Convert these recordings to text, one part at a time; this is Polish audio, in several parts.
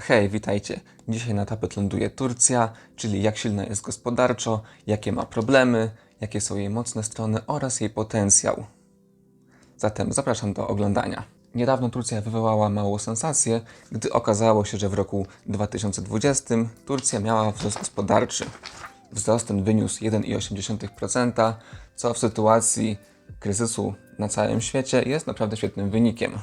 Hej, witajcie. Dzisiaj na tapet ląduje Turcja, czyli jak silna jest gospodarczo, jakie ma problemy, jakie są jej mocne strony oraz jej potencjał. Zatem zapraszam do oglądania. Niedawno Turcja wywołała małą sensację, gdy okazało się, że w roku 2020 Turcja miała wzrost gospodarczy. Wzrost ten wyniósł 1,8%, co w sytuacji kryzysu na całym świecie jest naprawdę świetnym wynikiem.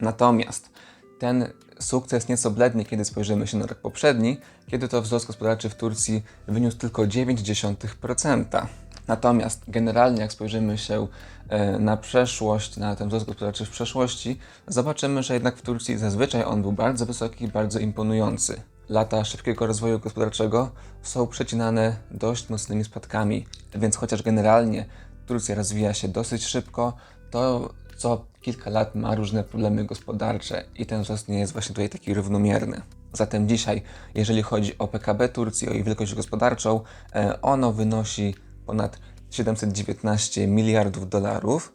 Natomiast ten sukces nieco blednie, kiedy spojrzymy się na rok poprzedni, kiedy to wzrost gospodarczy w Turcji wyniósł tylko 0,9%. Natomiast generalnie, jak spojrzymy się e, na przeszłość, na ten wzrost gospodarczy w przeszłości, zobaczymy, że jednak w Turcji zazwyczaj on był bardzo wysoki i bardzo imponujący. Lata szybkiego rozwoju gospodarczego są przecinane dość mocnymi spadkami, więc chociaż generalnie Turcja rozwija się dosyć szybko, to co kilka lat ma różne problemy gospodarcze i ten wzrost nie jest właśnie tutaj taki równomierny. Zatem dzisiaj, jeżeli chodzi o PKB Turcji, o jej wielkość gospodarczą, e, ono wynosi ponad 719 miliardów dolarów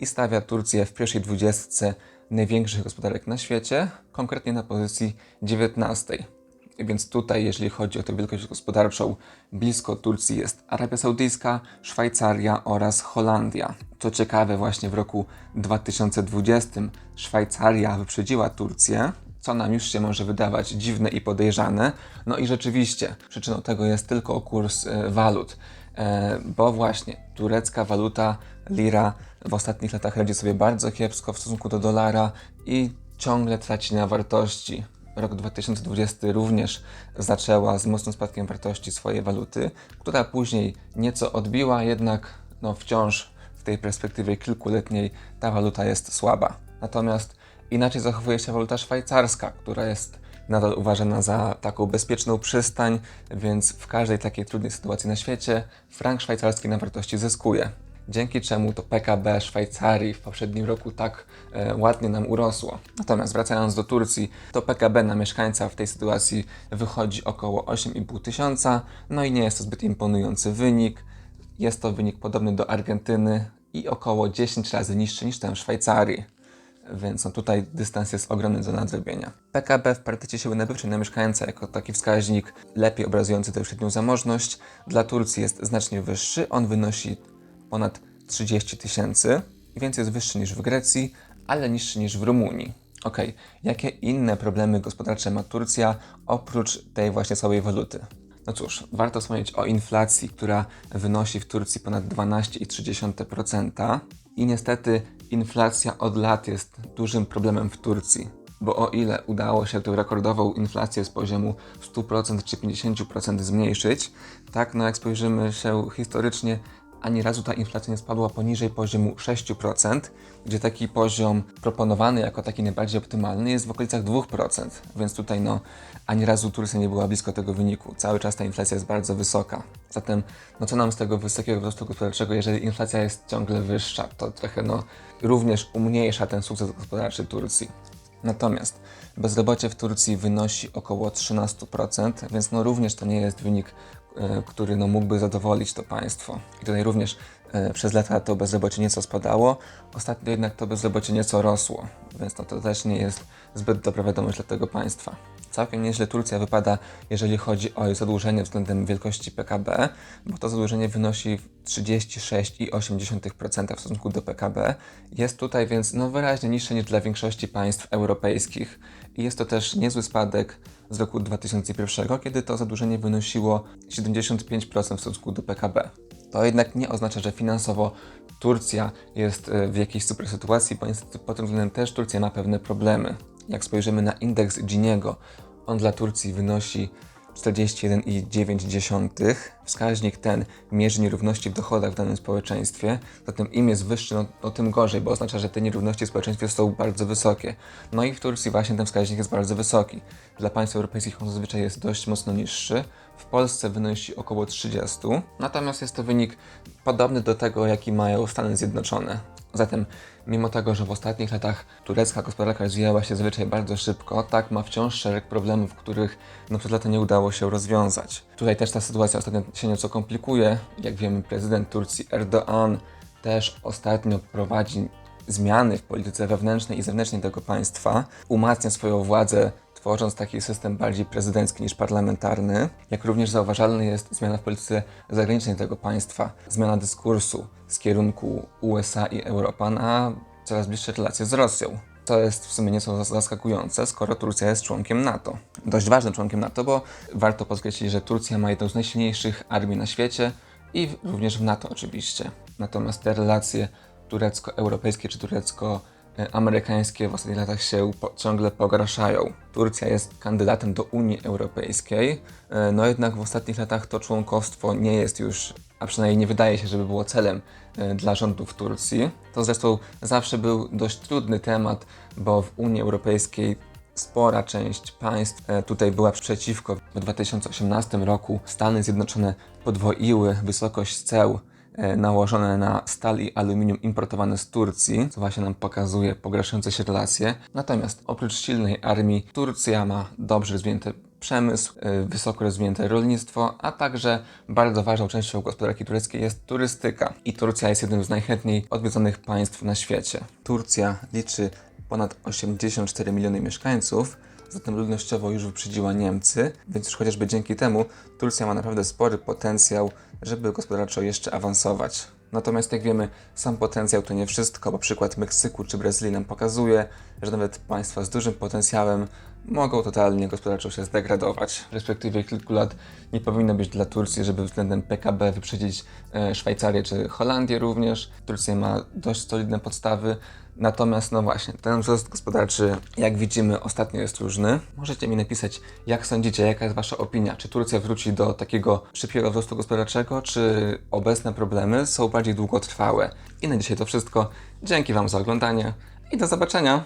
i stawia Turcję w pierwszej dwudziestce największych gospodarek na świecie, konkretnie na pozycji 19. Więc tutaj, jeżeli chodzi o tę wielkość gospodarczą, blisko Turcji jest Arabia Saudyjska, Szwajcaria oraz Holandia. Co ciekawe, właśnie w roku 2020 Szwajcaria wyprzedziła Turcję, co nam już się może wydawać dziwne i podejrzane. No i rzeczywiście, przyczyną tego jest tylko kurs e, walut, e, bo właśnie turecka waluta lira w ostatnich latach radzi sobie bardzo kiepsko w stosunku do dolara i ciągle traci na wartości. Rok 2020 również zaczęła z mocnym spadkiem wartości swojej waluty, która później nieco odbiła, jednak no wciąż w tej perspektywie kilkuletniej ta waluta jest słaba. Natomiast inaczej zachowuje się waluta szwajcarska, która jest nadal uważana za taką bezpieczną przystań, więc w każdej takiej trudnej sytuacji na świecie frank szwajcarski na wartości zyskuje. Dzięki czemu to PKB Szwajcarii w poprzednim roku tak e, ładnie nam urosło. Natomiast wracając do Turcji, to PKB na mieszkańca w tej sytuacji wychodzi około 8,5 tysiąca, no i nie jest to zbyt imponujący wynik. Jest to wynik podobny do Argentyny i około 10 razy niższy niż ten w Szwajcarii więc no tutaj dystans jest ogromny do nadrobienia. PKB w parytecie siły nabywczej na mieszkańca jako taki wskaźnik lepiej obrazujący tę średnią zamożność dla Turcji jest znacznie wyższy. On wynosi ponad 30 tysięcy, więc jest wyższy niż w Grecji, ale niższy niż w Rumunii. Ok, jakie inne problemy gospodarcze ma Turcja oprócz tej właśnie słabej waluty? No cóż, warto wspomnieć o inflacji, która wynosi w Turcji ponad 12,3%. I niestety inflacja od lat jest dużym problemem w Turcji. Bo o ile udało się tę rekordową inflację z poziomu 100% czy 50% zmniejszyć, tak no jak spojrzymy się historycznie, ani razu ta inflacja nie spadła poniżej poziomu 6%, gdzie taki poziom proponowany jako taki najbardziej optymalny jest w okolicach 2%, więc tutaj no ani razu Turcja nie była blisko tego wyniku. Cały czas ta inflacja jest bardzo wysoka. Zatem no co nam z tego wysokiego wzrostu gospodarczego, jeżeli inflacja jest ciągle wyższa, to trochę no również umniejsza ten sukces gospodarczy Turcji. Natomiast bezrobocie w Turcji wynosi około 13%, więc no również to nie jest wynik, e, który no mógłby zadowolić to państwo. I tutaj również przez lata to bezrobocie nieco spadało, ostatnio jednak to bezrobocie nieco rosło, więc no to też nie jest zbyt dobra wiadomość dla tego państwa. Całkiem nieźle Turcja wypada, jeżeli chodzi o zadłużenie względem wielkości PKB, bo to zadłużenie wynosi 36,8% w stosunku do PKB. Jest tutaj więc no, wyraźnie niższe niż dla większości państw europejskich. I jest to też niezły spadek z roku 2001, kiedy to zadłużenie wynosiło 75% w stosunku do PKB. To jednak nie oznacza, że finansowo Turcja jest e, w jakiejś super sytuacji, bo niestety pod tym względem też Turcja ma pewne problemy. Jak spojrzymy na indeks Giniego, on dla Turcji wynosi 41,9. Wskaźnik ten mierzy nierówności w dochodach w danym społeczeństwie, zatem im jest wyższy, no, no tym gorzej, bo oznacza, że te nierówności w społeczeństwie są bardzo wysokie. No i w Turcji właśnie ten wskaźnik jest bardzo wysoki. Dla państw europejskich on zazwyczaj jest dość mocno niższy. W Polsce wynosi około 30, natomiast jest to wynik podobny do tego, jaki mają Stany Zjednoczone. Zatem, mimo tego, że w ostatnich latach turecka gospodarka rozwijała się zazwyczaj bardzo szybko, tak ma wciąż szereg problemów, których no, przez lata nie udało się rozwiązać. Tutaj też ta sytuacja ostatnio się nieco komplikuje. Jak wiemy, prezydent Turcji Erdoğan też ostatnio prowadzi zmiany w polityce wewnętrznej i zewnętrznej tego państwa, umacnia swoją władzę tworząc taki system bardziej prezydencki niż parlamentarny, jak również zauważalna jest zmiana w polityce zagranicznej tego państwa, zmiana dyskursu z kierunku USA i Europa na coraz bliższe relacje z Rosją. To jest w sumie nieco zaskakujące, skoro Turcja jest członkiem NATO. Dość ważnym członkiem NATO, bo warto podkreślić, że Turcja ma jedną z najsilniejszych armii na świecie i również w NATO oczywiście. Natomiast te relacje turecko-europejskie czy turecko-amerykańskie w ostatnich latach się ciągle pogarszają. Turcja jest kandydatem do Unii Europejskiej, e, no jednak w ostatnich latach to członkostwo nie jest już, a przynajmniej nie wydaje się, żeby było celem e, dla rządów Turcji. To zresztą zawsze był dość trudny temat, bo w Unii Europejskiej spora część państw tutaj była przeciwko. W 2018 roku Stany Zjednoczone podwoiły wysokość ceł nałożone na stal i aluminium importowane z Turcji, co właśnie nam pokazuje pogarszające się relacje. Natomiast oprócz silnej armii, Turcja ma dobrze rozwinięty przemysł, e, wysoko rozwinięte rolnictwo, a także bardzo ważną częścią gospodarki tureckiej jest turystyka. I Turcja jest jednym z najchętniej odwiedzonych państw na świecie. Turcja liczy ponad 84 miliony mieszkańców, zatem ludnościowo już wyprzedziła Niemcy, więc już chociażby dzięki temu Turcja ma naprawdę spory potencjał, żeby gospodarczo jeszcze awansować. Natomiast jak wiemy, sam potencjał to nie wszystko, bo przykład Meksyku czy Brazylii nam pokazuje, że nawet państwa z dużym potencjałem mogą totalnie gospodarczo się zdegradować. W perspektywie kilku lat nie powinno być dla Turcji, żeby względem PKB wyprzedzić e, Szwajcarię czy Holandię również. Turcja ma dość solidne podstawy, natomiast no właśnie, ten wzrost gospodarczy, jak widzimy, ostatnio jest różny. Możecie mi napisać, jak sądzicie, jaka jest Wasza opinia? Czy Turcja wróci do takiego szybkiego wzrostu gospodarczego, czy obecne problemy są bardziej długotrwałe? I na dzisiaj to wszystko. Dzięki Wam za oglądanie i do zobaczenia!